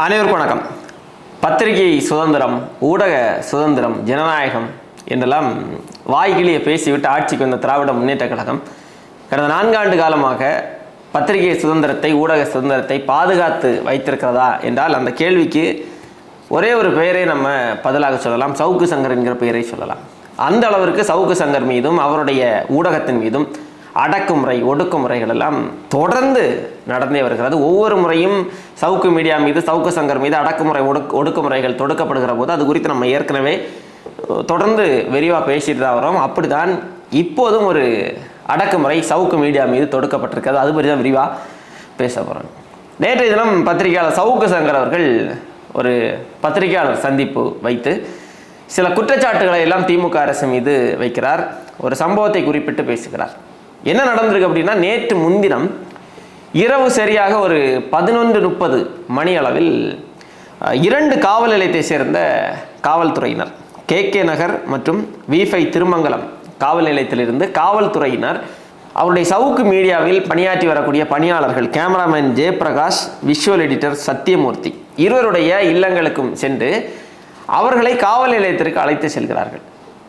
அனைவருக்கும் வணக்கம். பத்திரிகை சுதந்திரம் ஊடக சுதந்திரம் ஜனநாயகம் என்றெல்லாம் வாய்கிளியை பேசிவிட்டு ஆட்சிக்கு வந்த திராவிட முன்னேற்ற கழகம் கடந்த நான்காண்டு காலமாக பத்திரிகை சுதந்திரத்தை ஊடக சுதந்திரத்தை பாதுகாத்து வைத்திருக்கிறதா என்றால் அந்த கேள்விக்கு ஒரே ஒரு பெயரை நம்ம பதிலாக சொல்லலாம். சவுக்கு சங்கர் என்கிற பெயரை சொல்லலாம். அந்த அளவிற்கு சவுக்கு சங்கர் மீதும் அவருடைய ஊடகத்தின் மீதும் அடக்குமுறை ஒடுக்குமுறைகள் எல்லாம் தொடர்ந்து நடந்தே வருகிறது. ஒவ்வொரு முறையும் சவுக்கு மீடியா மீது சவுக்கு சங்கர் மீது அடக்குமுறை ஒடுக்கு ஒடுக்குமுறைகள் தொடுக்கப்படுகிற போது அது குறித்து நம்ம ஏற்கனவே தொடர்ந்து விரிவாக பேசிட்டு தான் வரோம். அப்படிதான் இப்போதும் ஒரு அடக்குமுறை சவுக்கு மீடியா மீது தொடுக்கப்பட்டிருக்கிறது. அது பற்றி தான் விரிவாக பேச போகிறோம் நேற்றைய தினம் பத்திரிகையாளர் சவுக்கு சங்கர் அவர்கள் ஒரு பத்திரிகையாளர் சந்திப்பு வைத்து சில குற்றச்சாட்டுகளை எல்லாம் திமுக அரசு மீது வைக்கிறார். ஒரு சம்பவத்தை குறிப்பிட்டு பேசுகிறார். என்ன நடந்திருக்கு அப்படின்னா நேற்று முன்தினம் இரவு சரியாக ஒரு பதினொன்று முப்பது மணி அளவில் இரண்டு காவல் நிலையத்தை சேர்ந்த காவல்துறையினர் கே கே நகர் மற்றும் விஃபை திருமங்கலம் காவல் நிலையத்திலிருந்து காவல்துறையினர் அவருடைய சவுக்கு மீடியாவில் பணியாற்றி வரக்கூடிய பணியாளர்கள் cameraman Jayaprakash visual editor Sathyamoorthy இருவருடைய இல்லங்களுக்கும் சென்று அவர்களை காவல் நிலையத்திற்கு அழைத்து செல்கிறார்கள்.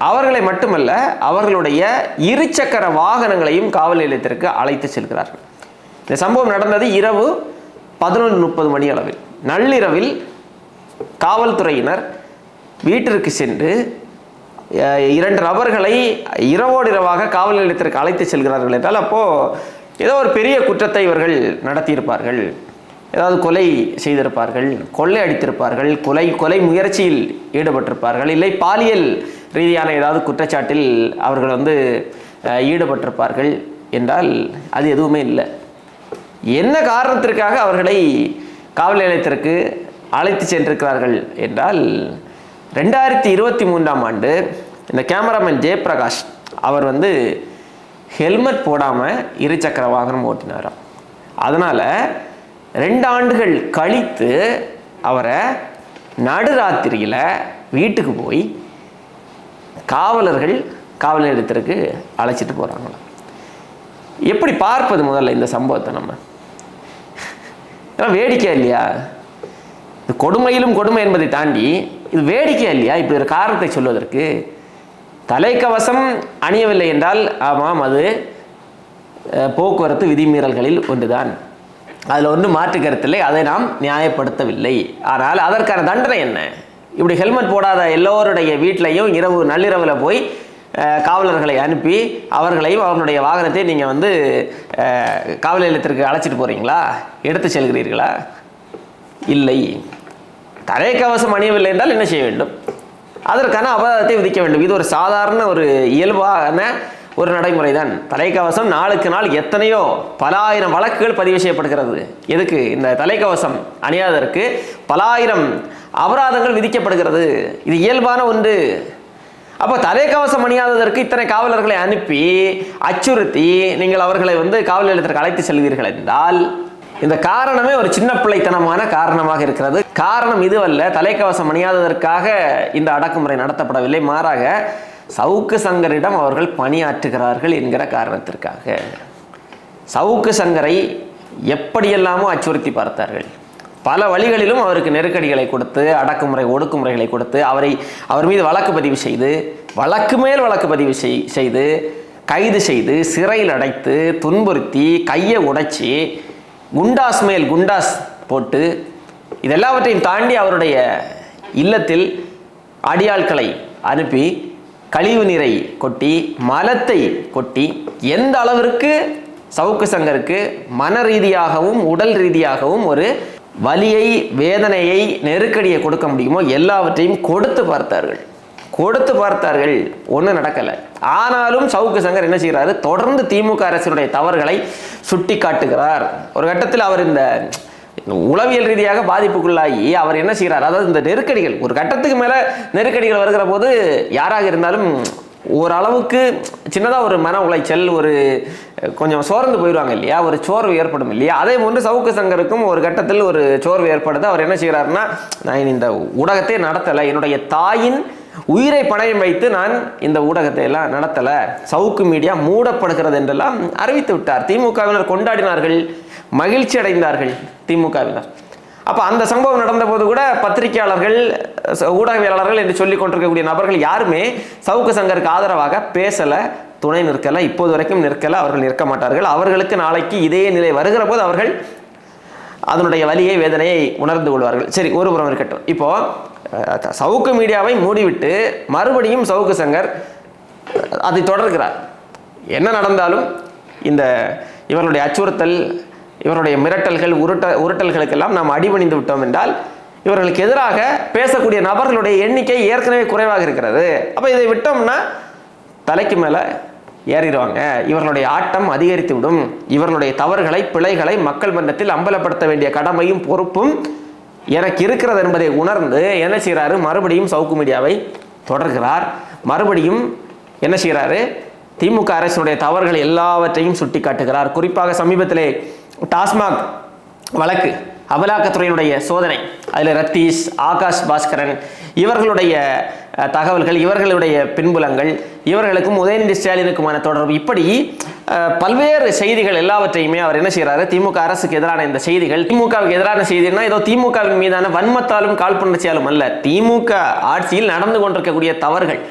அவர்களை மட்டுமல்ல அவர்களுடைய இருசக்கர வாகனங்களையும் காவல் நிலையத்திற்கு அழைத்து செல்கிறார்கள். இந்த சம்பவம் நடந்தது இரவு பதினொன்று முப்பது மணி அளவில். நள்ளிரவில் காவல்துறையினர் வீட்டிற்கு சென்று இரண்டு நபர்களை இரவோடு இரவாக காவல் நிலையத்திற்கு அழைத்து செல்கிறார்கள் என்றால் அப்போது ஏதோ ஒரு பெரிய குற்றத்தை இவர்கள் நடத்தியிருப்பார்கள். ஏதாவது கொலை செய்திருப்பார்கள் கொள்ளை அடித்திருப்பார்கள் கொலை கொலை முயற்சியில் ஈடுபட்டிருப்பார்கள் இல்லை பாலியல் ரீதியான ஏதாவது குற்றச்சாட்டில் அவர்கள் வந்து ஈடுபட்டிருப்பார்கள் என்றால் அது எதுவுமே இல்லை. என்ன காரணத்திற்காக அவர்களை காவல் நிலையத்திற்கு அழைத்து சென்றிருக்கிறார்கள் என்றால் ரெண்டாயிரத்தி இருபத்தி மூன்றாம் ஆண்டு இந்த கேமராமேன் ஜெயபிரகாஷ் அவர் வந்து ஹெல்மெட் போடாமல் இருசக்கர வாகனம் ஓட்டினாராம். அதனால் ரெண்டு ஆண்டுகள் கழித்து அவரை நடுராத்திரியில் வீட்டுக்கு போய் காவலர்கள் காவல் நிலையத்திற்கு அழைச்சிட்டு போகிறாங்களாம் எப்படி பார்ப்பது முதல்ல இந்த சம்பவத்தை நம்ம? ஏன்னா வேடிக்கை இல்லையா? இது கொடுமையிலும் கொடுமை என்பதை தாண்டி இது வேடிக்கை இல்லையா? இப்படி ஒரு காரணத்தை சொல்வதற்கு தலைக்கவசம் அணியவில்லை என்றால் ஆமாம் அது போக்குவரத்து விதிமீறல்களில் ஒன்றுதான். அதில் ஒன்றும் மாற்று கருத்தில்லை அதை நாம் நியாயப்படுத்தவில்லை. ஆனால் அதற்கான தண்டனை என்ன? இப்படி ஹெல்மெட் போடாத எல்லோருடைய வீட்லையும் இரவு நள்ளிரவில் போய் காவலர்களை அனுப்பி அவர்களையும் அவர்களுடைய வாகனத்தை நீங்கள் வந்து காவல் நிலையத்திற்கு அழைச்சிட்டு போகிறீங்களா எடுத்து செல்கிறீர்களா? இல்லை. தலைக்கவசம் அணியவில்லை என்றால் என்ன செய்ய வேண்டும்? அதற்கான அபராதத்தை விதிக்க வேண்டும். இது ஒரு சாதாரண ஒரு இயல்பான ஒரு நடைமுறை தான் தலைக்கவசம் நாளுக்கு நாள் எத்தனையோ பல ஆயிரம் வழக்குகள் பதிவு செய்யப்படுகிறது. எதுக்கு? இந்த தலைக்கவசம் அணியாததற்கு பல ஆயிரம் அபராதங்கள் விதிக்கப்படுகிறது. இது இயல்பான ஒன்று. அப்போ தலைக்கவசம் அணியாததற்கு இத்தனை காவலர்களை அனுப்பி அச்சுறுத்தி நீங்கள் அவர்களை வந்து காவல் நிலையத்திற்கு அழைத்து செல்வீர்கள் என்றால் இந்த காரணமே ஒரு சின்ன பிள்ளைத்தனமான காரணமாக இருக்கிறது. காரணம் இதுவல்ல. தலைக்கவசம் அணியாததற்காக இந்த அடக்குமுறை நடத்தப்படவில்லை. மாறாக சவுக்கு சங்கரிடம் அவர்கள் பணியாற்றுகிறார்கள் என்கிற காரணத்திற்காக. சவுக்கு சங்கரை எப்படியெல்லாமோ அச்சுறுத்தி பார்த்தார்கள். பல வழிகளிலும் அவருக்கு நெருக்கடிகளை கொடுத்து அடக்குமுறை ஒடுக்குமுறைகளை கொடுத்து அவரை அவர் மீது வழக்கு பதிவு செய்து வழக்கு மேல் வழக்கு பதிவு செய் செய்து கைது செய்து சிறையில் அடைத்து துன்புறுத்தி கையை உடைச்சி குண்டாஸ் மேல் குண்டாஸ் போட்டு இதெல்லாவற்றையும் தாண்டி அவருடைய இல்லத்தில் அடியாட்களை அனுப்பி கழிவு நீரை கொட்டி மலத்தை கொட்டி எந்த அளவிற்கு சவுக்கு சங்கருக்கு மன ரீதியாகவும் உடல் ரீதியாகவும் ஒரு வலியை வேதனையை நெருக்கடியை கொடுக்க முடியுமோ எல்லாவற்றையும் கொடுத்து பார்த்தார்கள். கொடுத்து பார்த்தார்கள். ஒன்றும் நடக்கலை. ஆனாலும் சவுக்கு சங்கர் என்ன செய்கிறாரு? தொடர்ந்து திமுக அரசினுடைய தவறுகளை சுட்டி காட்டுகிறார் ஒரு கட்டத்தில் அவர் இந்த உளவியல் ரீதியாக பாதிப்புக்குள்ளாகி அவர் என்ன செய்கிறார்? அதாவது இந்த நெருக்கடிகள் ஒரு கட்டத்துக்கு மேலே நெருக்கடிகள் வருகிற போது யாராக இருந்தாலும் ஓரளவுக்கு சின்னதாக ஒரு மன உளைச்சல் ஒரு கொஞ்சம் சோர்ந்து போயிடுவாங்க இல்லையா? ஒரு சோர்வு ஏற்படும் இல்லையா? அதே போன்று சவுக்கு சங்கருக்கும் ஒரு கட்டத்தில் ஒரு சோர்வு ஏற்படுது. அவர் என்ன செய்கிறாருன்னா நான் இந்த ஊடகத்தை நடத்தலை. என்னுடைய தாயின் உயிரை பணயம் வைத்து நான் இந்த ஊடகத்தை எல்லாம் நடத்தலை. சவுக்கு மீடியா மூடப்படுகிறது என்றெல்லாம் அறிவித்து விட்டார். திமுகவினர் கொண்டாடினார்கள். மகிழ்ச்சி அடைந்தார்கள் திமுகவினர். அப்போ அந்த சம்பவம் நடந்த போது கூட பத்திரிகையாளர்கள் ச- ஊடகவியலாளர்கள் என்று சொல்லிக் கொண்டிருக்கக்கூடிய நபர்கள் யாருமே சவுக்கு சங்கருக்கு ஆதரவாக பேசலை துணை நிற்கலை இப்போது வரைக்கும் நிற்கலை அவர்கள் நிற்க மாட்டார்கள். அவர்களுக்கு நாளைக்கு இதே நிலை வருகிற போது அவர்கள் அதனுடைய வலியை வேதனையை உணர்ந்து கொள்வார்கள். சரி ஒரு புறம் இருக்கட்டும். இப்போ சவுக்கு மீடியாவை மூடிவிட்டு மறுபடியும் சவுக்கு சங்கர் அதை தொடர்கிறார். என்ன நடந்தாலும் இந்த இவர்களுடைய அச்சுறுத்தல் இவருடைய மிரட்டல்கள் உருட்ட உருட்டல்களுக்கெல்லாம் நாம் அடிபணிந்து விட்டோம் என்றால் இவர்களுக்கு எதிராக பேசக்கூடிய நபர்களுடைய எண்ணிக்கை ஏற்கனவே குறைவாக இருக்கிறது. அப்போ இதை விட்டோம்னா தலைக்கு மேலே ஏறிடுவாங்க. இவர்களுடைய ஆட்டம் அதிகரித்து விடும் இவர்களுடைய தவறுகளை பிழைகளை மக்கள் மன்றத்தில் அம்பலப்படுத்த வேண்டிய கடமையும் பொறுப்பும் எனக்கு இருக்கிறது என்பதை உணர்ந்து என்ன செய்கிறாரு? மறுபடியும் சவுக்கு மீடியாவை தொடர்கிறார். மறுபடியும் என்ன செய்கிறாரு? திமுக அரசினுடைய தவறுகள் எல்லாவற்றையும் சுட்டி காட்டுகிறார் குறிப்பாக சமீபத்திலே டாஸ்மாக் வழக்கு அமலாக்கத்துறையினுடைய சோதனை அதில் ரத்தீஷ் ஆகாஷ் பாஸ்கரன் இவர்களுடைய தகவல்கள் இவர்களுடைய பின்புலங்கள் இவர்களுக்கும் உதயநிதி ஸ்டாலினுக்குமான தொடர்பு. இப்படி பல்வேறு செய்திகள் எல்லாவற்றையுமே அவர் என்ன செய்கிறாரு திமுக அரசுக்கு எதிரான இந்த செய்திகள். திமுகவுக்கு எதிரான செய்தினா ஏதோ திமுகவின் மீதான வன்மத்தாலும் காழ்ப்புணர்ச்சியாலும் அல்ல. திமுக ஆட்சியில் நடந்து கொண்டிருக்கக்கூடிய தவறுகள்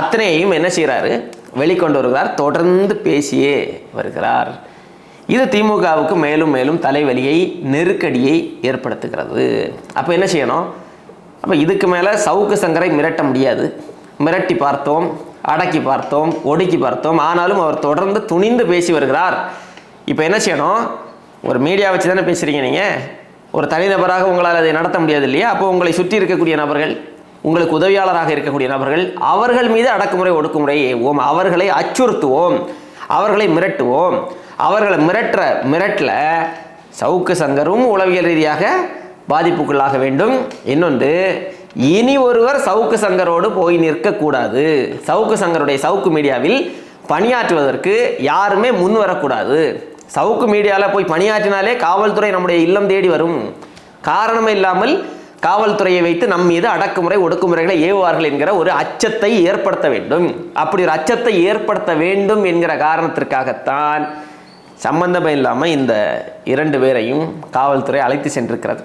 அத்தனையையும் என்ன செய்கிறாரு வெளிக்கொண்டு வருகிறார். தொடர்ந்து பேசியே வருகிறார். இது திமுகவுக்கு மேலும் மேலும் தலைவலியை நெருக்கடியை ஏற்படுத்துகிறது. அப்போ என்ன செய்யணும்? அப்போ இதுக்கு மேலே சவுக்கு சங்கரை மிரட்ட முடியாது. மிரட்டி பார்த்தோம் அடக்கி பார்த்தோம் ஒடுக்கி பார்த்தோம். ஆனாலும் அவர் தொடர்ந்து துணிந்து பேசி வருகிறார். இப்போ என்ன செய்யணும்? ஒரு மீடியா வச்சு தானே பேசுகிறீங்க நீங்கள் ஒரு தனிநபராக உங்களால் அதை நடத்த முடியாது இல்லையா? அப்போ உங்களை சுற்றி இருக்கக்கூடிய நபர்கள் உங்களுக்கு உதவியாளராக இருக்கக்கூடிய நபர்கள் அவர்கள் மீது அடக்குமுறை ஒடுக்குமுறை ஏவோம் அவர்களை அச்சுறுத்துவோம். அவர்களை மிரட்டுவோம். அவர்களை மிரட்டுற மிரட்டல சவுக்கு சங்கரும் உளவியல் ரீதியாக பாதிப்புக்குள்ளாக வேண்டும். இன்னொன்று இனி ஒருவர் சவுக்கு சங்கரோடு போய் நிற்கக்கூடாது. சவுக்கு சங்கருடைய சவுக்கு மீடியாவில் பணியாற்றுவதற்கு யாருமே முன் வரக்கூடாது. சவுக்கு மீடியாவில் போய் பணியாற்றினாலே காவல்துறை நம்முடைய இல்லம் தேடி வரும். காரணமே இல்லாமல் காவல்துறையை வைத்து நம் மீது அடக்குமுறை ஒடுக்குமுறைகளை ஏவுவார்கள் என்கிற ஒரு அச்சத்தை ஏற்படுத்த வேண்டும். அப்படி ஒரு அச்சத்தை ஏற்படுத்த வேண்டும் என்கிற காரணத்திற்காகத்தான் சம்பந்தமே இல்லாமல் இந்த இரண்டு பேரையும் காவல்துறை அழைத்து சென்றிருக்கிறது.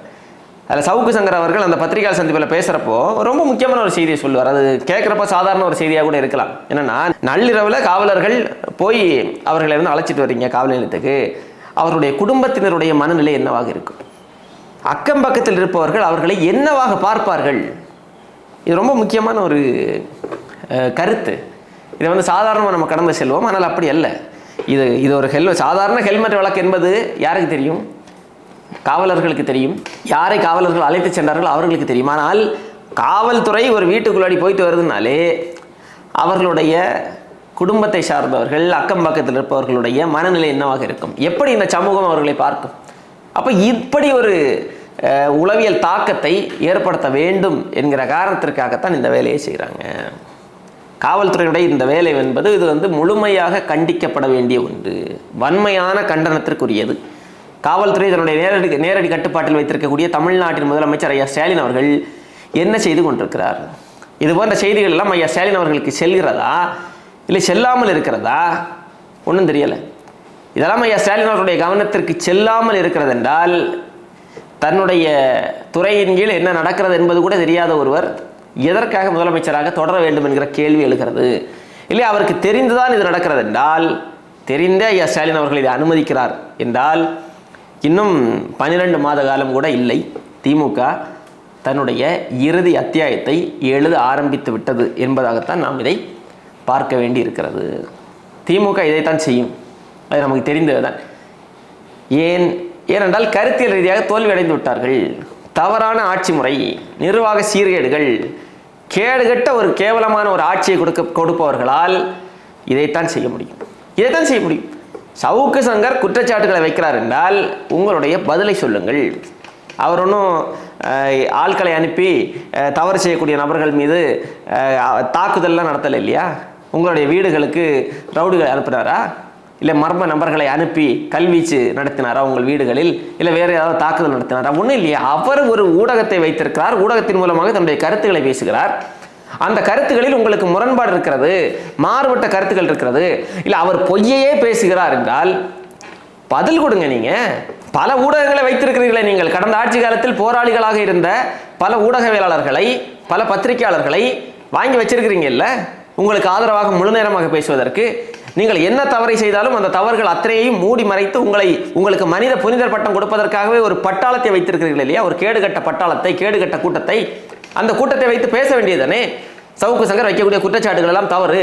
அதில் சவுக்கு சங்கர் அவர்கள் அந்த பத்திரிகை சந்திப்பில் பேசுகிறப்போ ரொம்ப முக்கியமான ஒரு செய்தியை சொல்லுவார். அது கேட்குறப்ப சாதாரண ஒரு செய்தியாக கூட இருக்கலாம். என்னென்னா நள்ளிரவில் காவலர்கள் போய் அவர்களை வந்து அழைச்சிட்டு வரீங்க காவல் நிலையத்துக்கு. அவருடைய குடும்பத்தினருடைய மனநிலை என்னவாக இருக்கும் அக்கம் பக்கத்தில் இருப்பவர்கள் அவர்களை என்னவாக பார்ப்பார்கள்? இது ரொம்ப முக்கியமான ஒரு கருத்து. இதை வந்து சாதாரணமாக நம்ம கடந்து செல்வோம். ஆனால் அப்படி அல்ல. இது இது ஒரு ஹெல்மெட் சாதாரண ஹெல்மெட் வழக்கு என்பது யாருக்கு தெரியும்? காவலர்களுக்கு தெரியும். யாரை காவலர்கள் அழைத்து சென்றார்கள் அவர்களுக்கு தெரியும். ஆனால் காவல்துறை ஒரு வீட்டுக்குள்ளாடி போயிட்டு வருதுனாலே அவர்களுடைய குடும்பத்தை சார்ந்தவர்கள் அக்கம் பக்கத்தில் இருப்பவர்களுடைய மனநிலை என்னவாக இருக்கும்? எப்படி இந்த சமூகம் அவர்களை பார்க்கும்? அப்போ இப்படி ஒரு உளவியல் தாக்கத்தை ஏற்படுத்த வேண்டும் என்கிற காரணத்திற்காகத்தான் இந்த வேலையை செய்கிறாங்க காவல்துறையினுடைய இந்த வேலை என்பது இது வந்து முழுமையாக கண்டிக்கப்பட வேண்டிய ஒன்று. வன்மையான கண்டனத்திற்குரியது. காவல்துறை தன்னுடைய நேரடி நேரடி கட்டுப்பாட்டில் வைத்திருக்கக்கூடிய தமிழ்நாட்டின் முதலமைச்சர் ஐயா ஸ்டாலின் அவர்கள் என்ன செய்து கொண்டிருக்கிறார்? இது போன்ற செய்திகள் எல்லாம் ஐயா ஸ்டாலின் அவர்களுக்கு செல்கிறதா? இல்லை செல்லாமல் இருக்கிறதா? ஒன்றும் தெரியலை. இதெல்லாம் ஐயா ஸ்டாலின் அவர்களுடைய கவனத்திற்கு செல்லாமல் இருக்கிறது என்றால் தன்னுடைய துறையின் கீழ் என்ன நடக்கிறது என்பது கூட தெரியாத ஒருவர் எதற்காக முதலமைச்சராக தொடர வேண்டும் என்கிற கேள்வி எழுகிறது. இல்லை அவருக்கு தெரிந்துதான் இது நடக்கிறது என்றால் தெரிந்தே ஐயா ஸ்டாலின் அவர்கள் இதை அனுமதிக்கிறார் என்றால் இன்னும் பன்னிரண்டு மாத காலம் கூட இல்லை. திமுக தன்னுடைய இறுதி அத்தியாயத்தை எழுத ஆரம்பித்து விட்டது என்பதாகத்தான் நாம் இதை பார்க்க வேண்டி இருக்கிறது திமுக இதைத்தான் செய்யும். அது நமக்கு தெரிந்ததுதான். ஏன் ஏனென்றால் கருத்தியல் ரீதியாக தோல்வியடைந்து விட்டார்கள். தவறான ஆட்சி முறை நிர்வாக சீர்கேடுகள் கேடுகட்ட ஒரு கேவலமான ஒரு ஆட்சியை கொடுக்க கொடுப்பவர்களால் இதைத்தான் செய்ய முடியும். இதைத்தான் செய்ய முடியும். சவுக்கு சங்கர் குற்றச்சாட்டுகளை வைக்கிறார் என்றால் உங்களுடைய பதிலை சொல்லுங்கள். அவர் ஒன்றும் ஆட்களை அனுப்பி தவறு செய்யக்கூடிய நபர்கள் மீது தாக்குதல்லாம் நடத்தலை இல்லையா? உங்களுடைய வீடுகளுக்கு ரவுடிகளை அனுப்புனாரா? இல்லை மர்ம நபர்களை அனுப்பி கல்வீச்சு நடத்தினாரா உங்கள் வீடுகளில்? இல்லை வேறு ஏதாவது தாக்குதல் நடத்தினாரா? ஒன்றும் இல்லையா? அவர் ஒரு ஊடகத்தை வைத்திருக்கிறார். ஊடகத்தின் மூலமாக தன்னுடைய கருத்துக்களை பேசுகிறார். அந்த கருத்துகளில் உங்களுக்கு முரண்பாடு இருக்கிறது மாறுபட்ட கருத்துக்கள் இருக்கிறது. இல்லை அவர் பொய்யையே பேசுகிறார் என்றால் பதில் கொடுங்க நீங்க. பல ஊடகங்களை வைத்திருக்கிறீர்களே நீங்கள். கடந்த ஆட்சி காலத்தில் போராளிகளாக இருந்த பல ஊடகவியலாளர்களை பல பத்திரிகையாளர்களை வாங்கி வச்சிருக்கிறீங்கல்ல? உங்களுக்கு ஆதரவாக முழு நேரமாக பேசுவதற்கு நீங்கள் என்ன தவறை செய்தாலும் அந்த தவறுகள் அத்தனையையும் மூடி மறைத்து உங்களை உங்களுக்கு மனித புனிதர் பட்டம் கொடுப்பதற்காகவே ஒரு பட்டாளத்தை வைத்திருக்கிறீர்கள் இல்லையா? ஒரு கேடுகட்ட பட்டாளத்தை கேடுகட்ட கூட்டத்தை அந்த கூட்டத்தை வைத்து பேச வேண்டியதுதானே? சவுக்கு சங்கர் வைக்கக்கூடிய குற்றச்சாட்டுகள் எல்லாம் தவறு.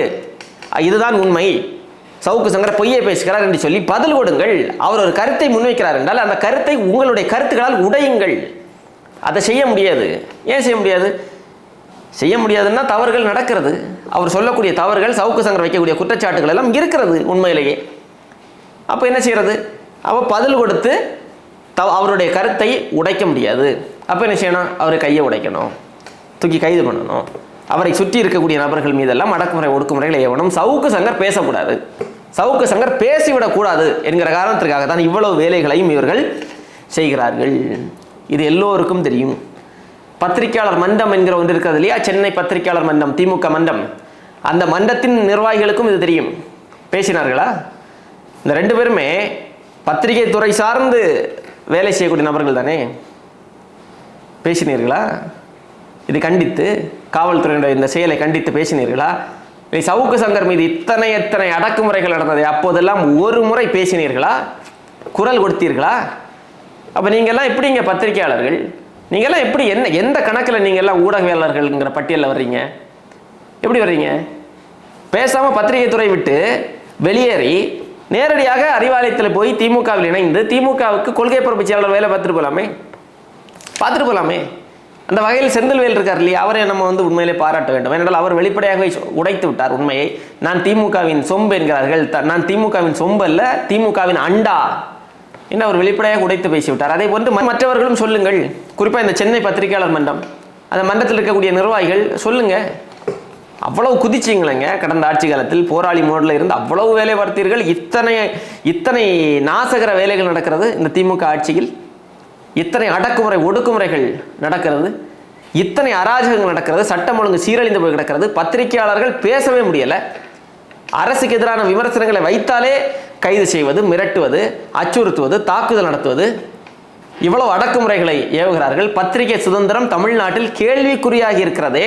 இதுதான் உண்மை. சவுக்கு சங்கர் பொய்யை பேசுகிறார் என்று சொல்லி பதில் கொடுங்கள். அவர் ஒரு கருத்தை முன்வைக்கிறார் என்றால் அந்த கருத்தை உங்களுடைய கருத்துக்களால் உடையுங்கள். அதை செய்ய முடியாது. ஏன் செய்ய முடியாது? செய்ய முடியாதுன்னா தவறுகள் நடக்கிறது. அவர் சொல்லக்கூடிய தவறுகள் சவுக்கு சங்கர் வைக்கக்கூடிய குற்றச்சாட்டுகள் எல்லாம் இருக்கிறது உண்மையிலேயே. அப்போ என்ன செய்யறது? அப்போ பதில் கொடுத்து தவ அவருடைய கருத்தை உடைக்க முடியாது. அப்போ என்ன செய்யணும்? அவர் கையை உடைக்கணும். தூக்கி கைது பண்ணணும். அவரை சுற்றி இருக்கக்கூடிய நபர்கள் மீதெல்லாம் அடக்குமுறை ஒடுக்குமுறைகளை ஏவணும். சவுக்கு சங்கர் பேசக்கூடாது. சவுக்கு சங்கர் பேசிவிடக்கூடாது என்கிற காரணத்திற்காக தான் இவ்வளவு வேலைகளையும் இவர்கள் செய்கிறார்கள். இது எல்லோருக்கும் தெரியும். பத்திரிகையாளர் மன்றம் என்கிற ஒன்று இருக்கிறது இல்லையா? சென்னை பத்திரிகையாளர் மன்றம் திமுக மன்றம். அந்த மன்றத்தின் நிர்வாகிகளுக்கும் இது தெரியும். பேசினார்களா? இந்த ரெண்டு பேருமே பத்திரிகை துறை சார்ந்து வேலை செய்யக்கூடிய நபர்கள் தானே? பேசினீர்களா? இது கண்டித்து காவல்துறையினுடைய இந்த செயலை கண்டித்து பேசினீர்களா? இல்லை சவுக்கு சங்கர் மீது இத்தனை எத்தனை அடக்குமுறைகள் நடந்தது அப்போதெல்லாம் ஒரு முறை பேசினீர்களா? குரல் கொடுத்தீர்களா? அப்போ நீங்கள்லாம் எப்படிங்க பத்திரிகையாளர்கள்? நீங்கள்லாம் எப்படி என்ன எந்த கணக்கில் நீங்கள்லாம் ஊடகவியலாளர்கள்ங்கிற பட்டியலில் வர்றீங்க? எப்படி வர்றீங்க? பேசாமல் பத்திரிகை துறை விட்டு வெளியேறி நேரடியாக அறிவாலயத்தில் போய் திமுகவில் இணைந்து திமுகவுக்கு கொள்கை பொறுப்பு செயலாளர் வேலை பார்த்துட்டு போகலாமே பார்த்துட்டு போகலாமே அந்த வகையில் செந்தில்வேல் இருக்கார் இல்லையா? அவரை நம்ம வந்து உண்மையிலே பாராட்ட வேண்டும். ஏனென்றால் அவர் வெளிப்படையாகவே உடைத்து விட்டார் உண்மையை. நான் திமுகவின் சொம்பு என்கிறார்கள். த- நான் திமுகவின் சொம்பு அல்ல திமுகவின் அண்டா என்று அவர் வெளிப்படையாக உடைத்து பேசிவிட்டார் அதே போன்று ம- மற்றவர்களும் சொல்லுங்கள். குறிப்பாக இந்த சென்னை பத்திரிகையாளர் மன்றம். அந்த மன்றத்தில் இருக்கக்கூடிய நிர்வாகிகள் சொல்லுங்க. அவ்வளவு குதிச்சிங்களேங்க. கடந்த ஆட்சி காலத்தில் போராளி மோடில் இருந்து அவ்வளவு வேலை பார்த்தீர்கள். இத்தனை இத்தனை நாசகர வேலைகள் நடக்கிறது இந்த திமுக ஆட்சியில். இத்தனை அடக்குமுறை ஒடுக்குமுறைகள் நடக்கிறது? இத்தனை அராஜகங்கள் நடக்கிறது? சட்டம் ஒழுங்கு சீரழிந்து போய் கிடக்கிறது? பத்திரிகையாளர்கள் பேசவே முடியலை. அரசுக்கு எதிரான விமர்சனங்களை வைத்தாலே கைது செய்வது மிரட்டுவது அச்சுறுத்துவது தாக்குதல் நடத்துவது. இவ்வளவு அடக்குமுறைகளை ஏவுகிறார்கள். பத்திரிகை சுதந்திரம் தமிழ்நாட்டில் கேள்விக்குறியாகி இருக்கிறதே.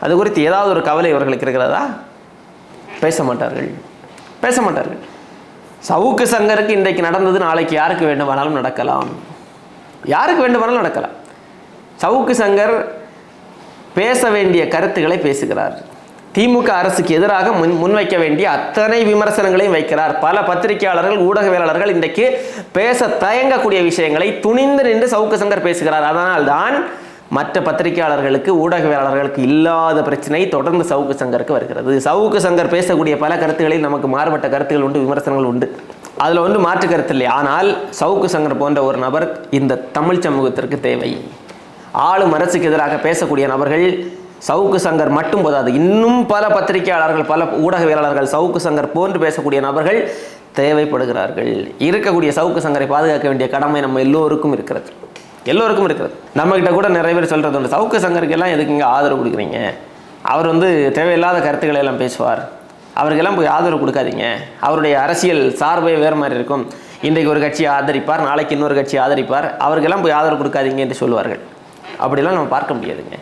அது குறித்து ஏதாவது ஒரு கவலை இவர்களுக்கு இருக்கிறதா? பேச மாட்டார்கள். பேச மாட்டார்கள். சவுக்கு சங்கருக்கு இன்றைக்கு நடந்தது நாளைக்கு யாருக்கு வேண்டுமானாலும் நடக்கலாம். யாருக்கு வேண்டுமானாலும் நடக்கலாம். சவுக்கு சங்கர் பேச வேண்டிய கருத்துக்களை பேசுகிறார். திமுக அரசுக்கு எதிராக முன் முன்வைக்க வேண்டிய அத்தனை விமர்சனங்களையும் வைக்கிறார். பல பத்திரிகையாளர்கள் ஊடகவியலாளர்கள் இன்றைக்கு பேச தயங்கக்கூடிய விஷயங்களை துணிந்து நின்று சவுக்கு சங்கர் பேசுகிறார். அதனால்தான் மற்ற பத்திரிகையாளர்களுக்கு ஊடகவியலாளர்களுக்கு இல்லாத பிரச்சனை தொடர்ந்து சவுக்கு சங்கருக்கு வருகிறது. சவுக்கு சங்கர் பேசக்கூடிய பல கருத்துக்களில் நமக்கு மாறுபட்ட கருத்துகள் உண்டு விமர்சனங்கள் உண்டு. அதில் வந்து மாற்று கருத்து இல்லை ஆனால் சவுக்கு சங்கர் போன்ற ஒரு நபர் இந்த தமிழ் சமூகத்திற்கு தேவை. ஆளும் அரசுக்கு எதிராக பேசக்கூடிய நபர்கள் சவுக்கு சங்கர் மட்டும் போதாது. இன்னும் பல பத்திரிகையாளர்கள் பல ஊடகவியலாளர்கள் சவுக்கு சங்கர் போன்று பேசக்கூடிய நபர்கள் தேவைப்படுகிறார்கள். இருக்கக்கூடிய சவுக்கு சங்கரை பாதுகாக்க வேண்டிய கடமை நம்ம எல்லோருக்கும் இருக்கிறது. எல்லோருக்கும் இருக்கிறது. நம்மகிட்ட கூட நிறைய பேர் சொல்கிறது உண்டு. சவுக்கு சங்கருக்கு எல்லாம் எதுக்கு இங்கே ஆதரவு கொடுக்குறீங்க? அவர் வந்து தேவையில்லாத கருத்துக்களை எல்லாம் பேசுவார். அவருக்கெல்லாம் போய் ஆதரவு கொடுக்காதீங்க. அவருடைய அரசியல் சார்பே வேறு மாதிரி இருக்கும். இன்றைக்கு ஒரு கட்சியை ஆதரிப்பார் நாளைக்கு இன்னொரு கட்சியை ஆதரிப்பார். அவருக்கெல்லாம் போய் ஆதரவு கொடுக்காதீங்க என்று சொல்லுவார்கள். அப்படிலாம் நம்ம பார்க்க முடியாதுங்க.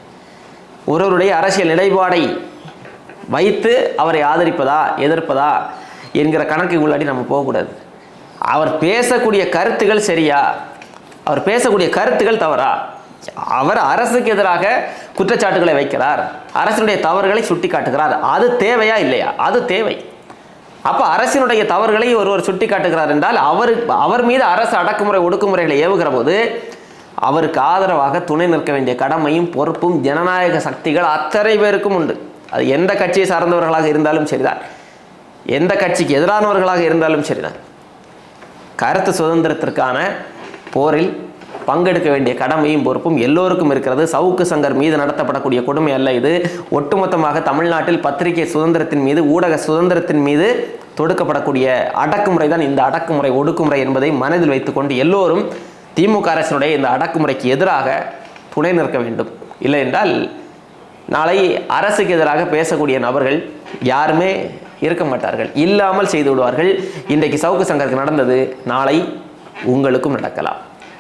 ஒருவருடைய அரசியல் நிலைப்பாடை வைத்து அவரை ஆதரிப்பதா எதிர்ப்பதா என்கிற கணக்கு உள்ளாடி நம்ம போகக்கூடாது. அவர் பேசக்கூடிய கருத்துகள் சரியா? அவர் பேசக்கூடிய கருத்துகள் தவறா? அவர் அரசுக்கு எதிராக குற்றச்சாட்டுகளை வைக்கிறார். அரசினுடைய தவறுகளை சுட்டி காட்டுகிறார் அது தேவையா இல்லையா? அது தேவை. அப்போ அரசினுடைய தவறுகளை ஒருவர் சுட்டி காட்டுகிறார் என்றால் அவர் அவர் மீது அரசு அடக்குமுறை ஒடுக்குமுறைகளை ஏவுகிற போது அவருக்கு ஆதரவாக துணை நிற்க வேண்டிய கடமையும் பொறுப்பும் ஜனநாயக சக்திகள் அத்தனை பேருக்கும் உண்டு. அது எந்த கட்சியை சார்ந்தவர்களாக இருந்தாலும் சரிதான். எந்த கட்சிக்கு எதிரானவர்களாக இருந்தாலும் சரிதான். கருத்து சுதந்திரத்திற்கான போரில் பங்கெடுக்க வேண்டிய கடமையும் பொறுப்பும் எல்லோருக்கும் இருக்கிறது. சவுக்கு சங்கர் மீது நடத்தப்படக்கூடிய கொடுமை அல்ல இது. ஒட்டுமொத்தமாக தமிழ்நாட்டில் பத்திரிகை சுதந்திரத்தின் மீது ஊடக சுதந்திரத்தின் மீது தொடுக்கப்படக்கூடிய அடக்குமுறை தான் இந்த அடக்குமுறை ஒடுக்குமுறை என்பதை மனதில் வைத்துக்கொண்டு எல்லோரும் திமுக அரசினுடைய இந்த அடக்குமுறைக்கு எதிராக துணை நிற்க வேண்டும். இல்லை என்றால் நாளை அரசுக்கு எதிராக பேசக்கூடிய நபர்கள் யாருமே இருக்க மாட்டார்கள். இல்லாமல் செய்து விடுவார்கள். இன்றைக்கு சவுக்கு சங்கருக்கு நடந்தது நாளை உங்களுக்கும் நடக்கலாம்.